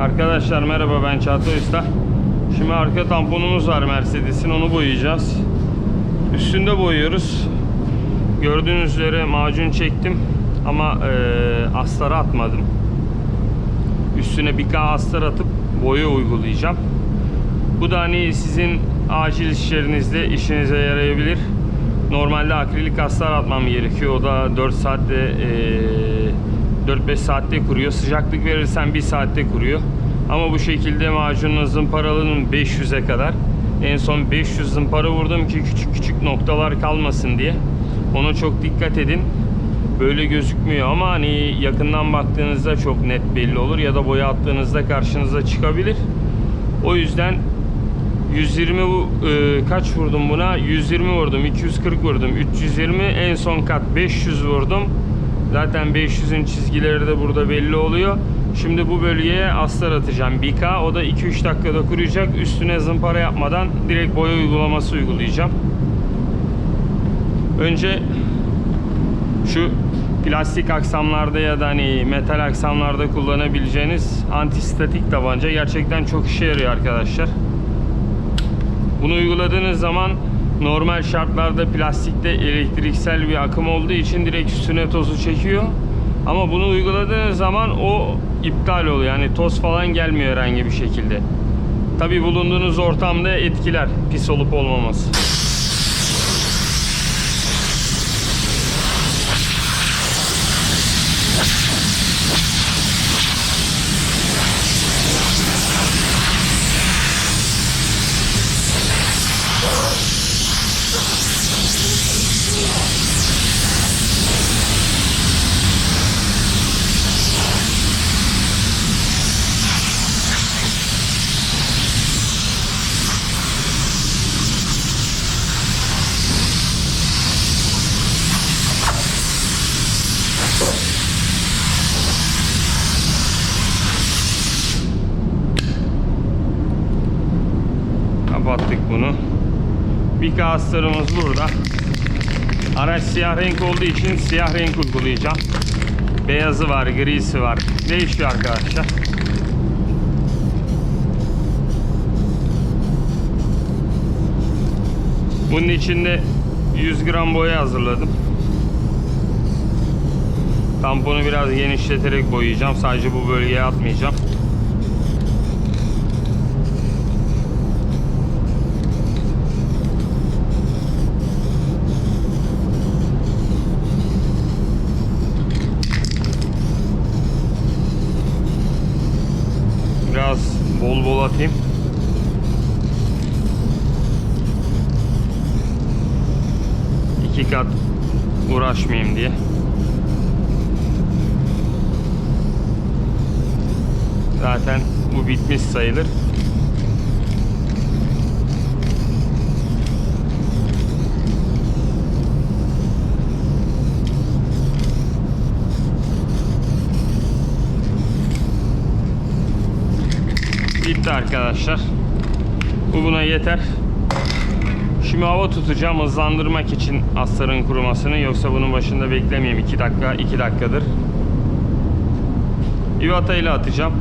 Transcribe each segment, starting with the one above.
Arkadaşlar merhaba ben Çağatay Usta. Şimdi arka tamponumuz var Mercedes'in onu boyayacağız. Üstünde boyuyoruz. Gördüğünüz üzere macun çektim ama e, astarı atmadım. Üstüne bir K astar atıp boya uygulayacağım. Bu da hani sizin acil işlerinizde işinize yarayabilir. Normalde akrilik astar atmam gerekiyor. O da 4 saatte e, 4-5 saatte kuruyor. Sıcaklık verirsen 1 saatte kuruyor. Ama bu şekilde macunun zımparalının 500'e kadar. En son 500 zımpara vurdum ki küçük küçük noktalar kalmasın diye. Ona çok dikkat edin. Böyle gözükmüyor ama hani yakından baktığınızda çok net belli olur ya da boya attığınızda karşınıza çıkabilir. O yüzden 120 vu- e, kaç vurdum buna? 120 vurdum, 240 vurdum, 320 en son kat 500 vurdum. Zaten 500'ün çizgileri de burada belli oluyor. Şimdi bu bölgeye astar atacağım. 1K o da 2-3 dakikada kuruyacak. Üstüne zımpara yapmadan direkt boya uygulaması uygulayacağım. Önce şu plastik aksamlarda ya da hani metal aksamlarda kullanabileceğiniz antistatik tabanca gerçekten çok işe yarıyor arkadaşlar. Bunu uyguladığınız zaman normal şartlarda plastikte elektriksel bir akım olduğu için direkt üstüne tozu çekiyor. Ama bunu uyguladığınız zaman o iptal oluyor. Yani toz falan gelmiyor herhangi bir şekilde. Tabi bulunduğunuz ortamda etkiler pis olup olmaması. Bir kaslarımız burada. Araç siyah renk olduğu için siyah renk uygulayacağım. Beyazı var, grisi var. Değişiyor arkadaşlar. Bunun içinde 100 gram boya hazırladım. Tamponu biraz genişleterek boyayacağım. Sadece bu bölgeye atmayacağım. Bol bol atayım. İki kat uğraşmayayım diye. Zaten bu bitmiş sayılır. Bitti arkadaşlar. Bu buna yeter. Şimdi hava tutacağım hızlandırmak için astarın kurumasını. Yoksa bunun başında beklemeyeyim. 2 dakika, 2 dakikadır. İvata ile atacağım.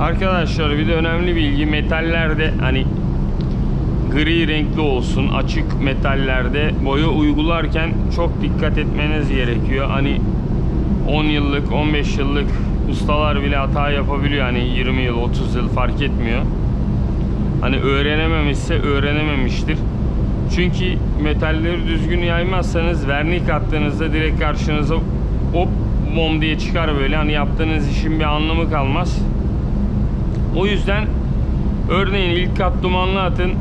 Arkadaşlar bir de önemli bilgi metallerde hani gri renkli olsun açık metallerde boya uygularken çok dikkat etmeniz gerekiyor. Hani 10 yıllık 15 yıllık ustalar bile hata yapabiliyor. Hani 20 yıl 30 yıl fark etmiyor. Hani öğrenememişse öğrenememiştir. Çünkü metalleri düzgün yaymazsanız vernik attığınızda direkt karşınıza hop bom diye çıkar böyle. Hani yaptığınız işin bir anlamı kalmaz. O yüzden örneğin ilk kat dumanlı atın,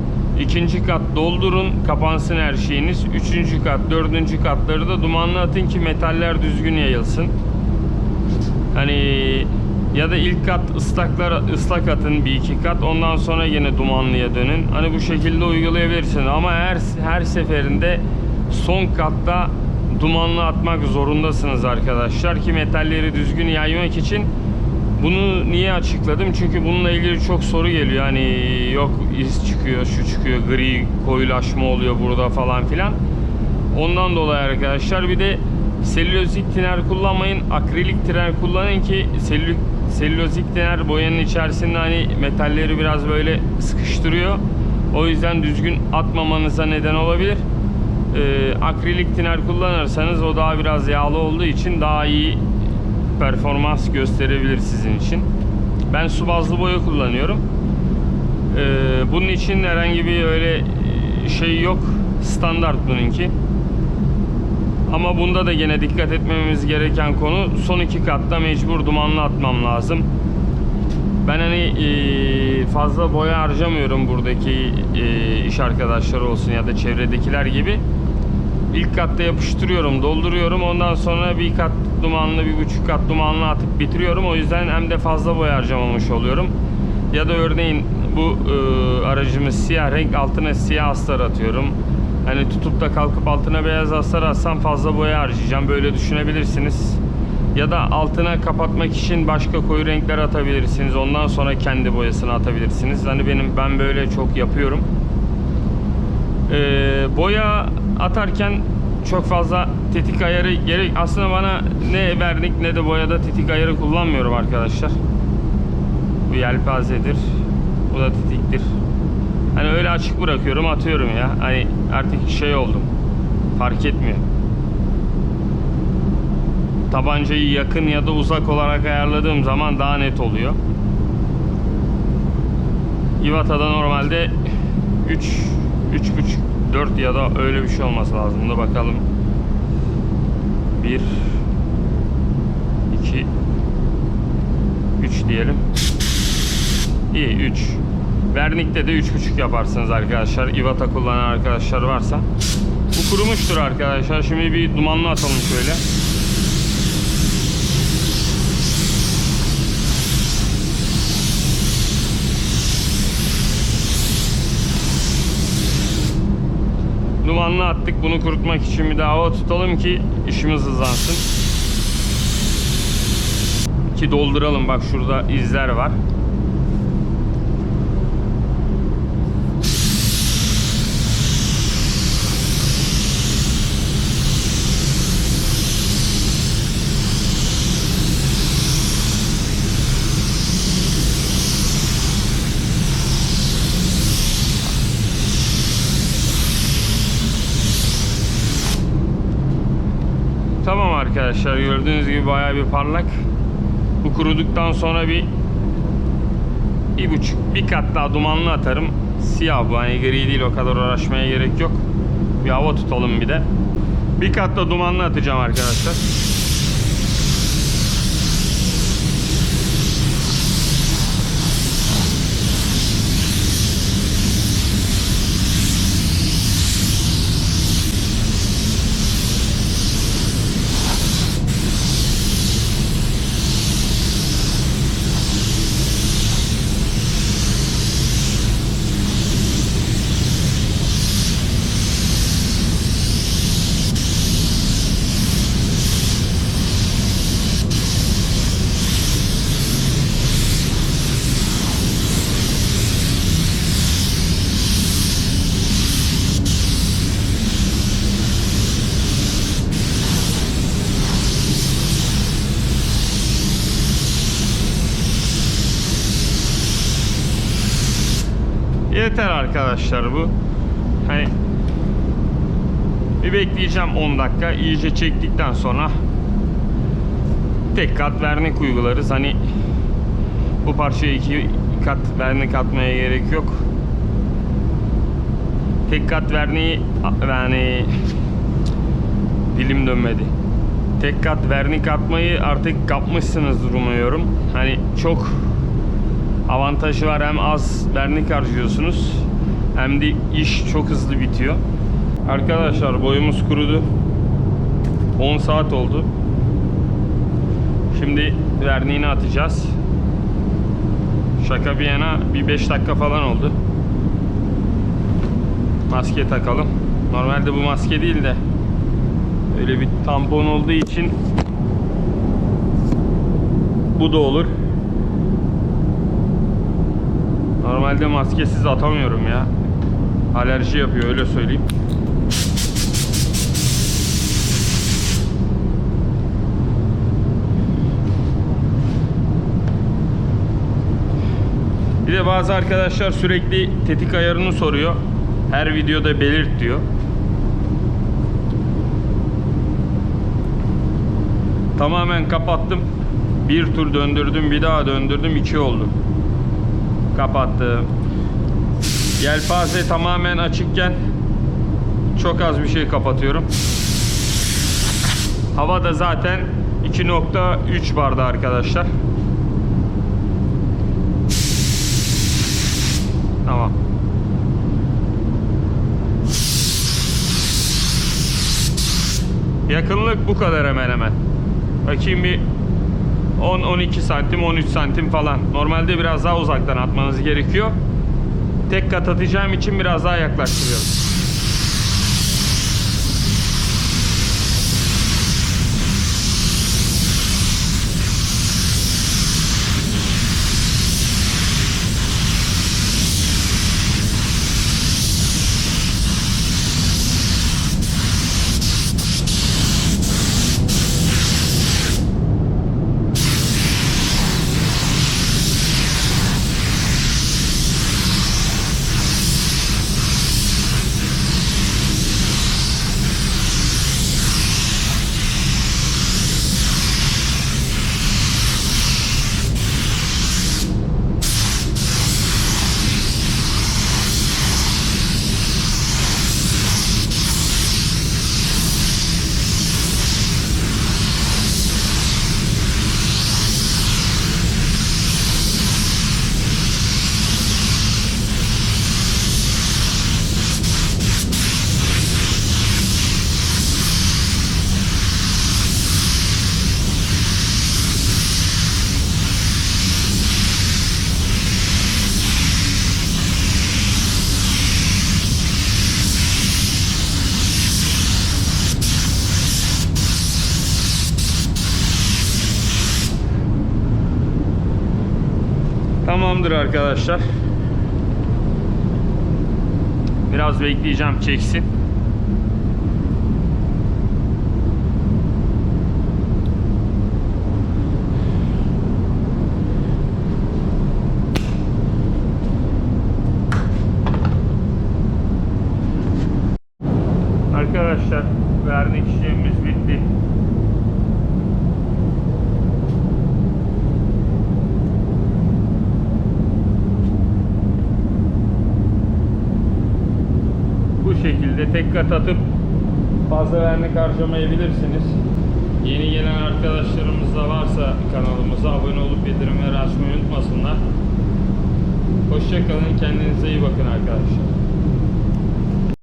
ikinci kat doldurun, kapansın her şeyiniz. Üçüncü kat, dördüncü katları da dumanlı atın ki metaller düzgün yayılsın. Hani ya da ilk kat ıslaklar ıslak atın bir iki kat ondan sonra yine dumanlıya dönün. Hani bu şekilde uygulayabilirsiniz ama her her seferinde son katta dumanlı atmak zorundasınız arkadaşlar ki metalleri düzgün yaymak için Bunu niye açıkladım? Çünkü bununla ilgili çok soru geliyor. Hani yok iz çıkıyor, şu çıkıyor, gri koyulaşma oluyor burada falan filan. Ondan dolayı arkadaşlar bir de selülozik tiner kullanmayın. Akrilik tiner kullanın ki selü, selülozik tiner boyanın içerisinde hani metalleri biraz böyle sıkıştırıyor. O yüzden düzgün atmamanıza neden olabilir. Ee, akrilik tiner kullanırsanız o daha biraz yağlı olduğu için daha iyi performans gösterebilir sizin için. Ben su bazlı boya kullanıyorum. Ee, bunun için herhangi bir öyle şey yok. Standart bununki. Ama bunda da gene dikkat etmemiz gereken konu son iki katta mecbur dumanlı atmam lazım. Ben hani e, fazla boya harcamıyorum buradaki e, iş arkadaşları olsun ya da çevredekiler gibi. İlk katta yapıştırıyorum, dolduruyorum. Ondan sonra bir kat dumanlı, bir buçuk kat dumanlı atıp bitiriyorum. O yüzden hem de fazla boya harcamamış oluyorum. Ya da örneğin bu e, aracımız siyah renk, altına siyah astar atıyorum. Hani tutup da kalkıp altına beyaz astar atsam fazla boya harcayacağım. Böyle düşünebilirsiniz. Ya da altına kapatmak için başka koyu renkler atabilirsiniz. Ondan sonra kendi boyasını atabilirsiniz. Hani benim ben böyle çok yapıyorum. Ee, boya atarken çok fazla tetik ayarı gerek aslında bana ne vernik ne de boyada tetik ayarı kullanmıyorum arkadaşlar. Bu yelpazedir. Bu da tetiktir. Hani öyle açık bırakıyorum atıyorum ya. Hani artık şey oldum. Fark etmiyor. Tabancayı yakın ya da uzak olarak ayarladığım zaman daha net oluyor. Ivata'da normalde 3 3.5 4 ya da öyle bir şey olması lazım da bakalım. 1 2 3 diyelim. İyi 3. Vernik'te de 3.5 yaparsınız arkadaşlar. Ivata kullanan arkadaşlar varsa. Bu kurumuştur arkadaşlar. Şimdi bir dumanlı atalım şöyle. Dumanlı attık. Bunu kurutmak için bir daha hava tutalım ki işimiz hızlansın. Ki dolduralım. Bak şurada izler var. Tamam arkadaşlar gördüğünüz gibi bayağı bir parlak. Bu kuruduktan sonra bir bir buçuk bir kat daha dumanlı atarım. Siyah bu hani gri değil o kadar uğraşmaya gerek yok. Bir hava tutalım bir de. Bir kat da dumanlı atacağım arkadaşlar. Yeter arkadaşlar bu. Hani bir bekleyeceğim 10 dakika. iyice çektikten sonra tek kat vernik uygularız. Hani bu parçaya iki kat vernik atmaya gerek yok. Tek kat verniği yani dilim dönmedi. Tek kat vernik atmayı artık kapmışsınızdır umuyorum. Hani çok avantajı var hem az vernik harcıyorsunuz hem de iş çok hızlı bitiyor. Arkadaşlar boyumuz kurudu. 10 saat oldu. Şimdi verniğini atacağız. Şaka bir yana bir 5 dakika falan oldu. Maske takalım. Normalde bu maske değil de öyle bir tampon olduğu için bu da olur. Normalde maskesiz atamıyorum ya. Alerji yapıyor öyle söyleyeyim. Bir de bazı arkadaşlar sürekli tetik ayarını soruyor. Her videoda belirt diyor. Tamamen kapattım. Bir tur döndürdüm, bir daha döndürdüm, iki oldu. Kapattım. Yelpaze tamamen açıkken çok az bir şey kapatıyorum. Hava da zaten 2.3 barda arkadaşlar. Tamam. Yakınlık bu kadar hemen hemen. Bakayım bir 10-12 santim, 13 santim falan. Normalde biraz daha uzaktan atmanız gerekiyor. Tek kat atacağım için biraz daha yaklaştırıyorum. Tamamdır arkadaşlar. Biraz bekleyeceğim çeksin. Arkadaşlar vernik işlemimiz bitti. Şekilde tek kat atıp fazla vernik harcamayabilirsiniz. Yeni gelen arkadaşlarımız da varsa kanalımıza abone olup bildirimleri açmayı unutmasınlar. Hoşçakalın, kendinize iyi bakın arkadaşlar.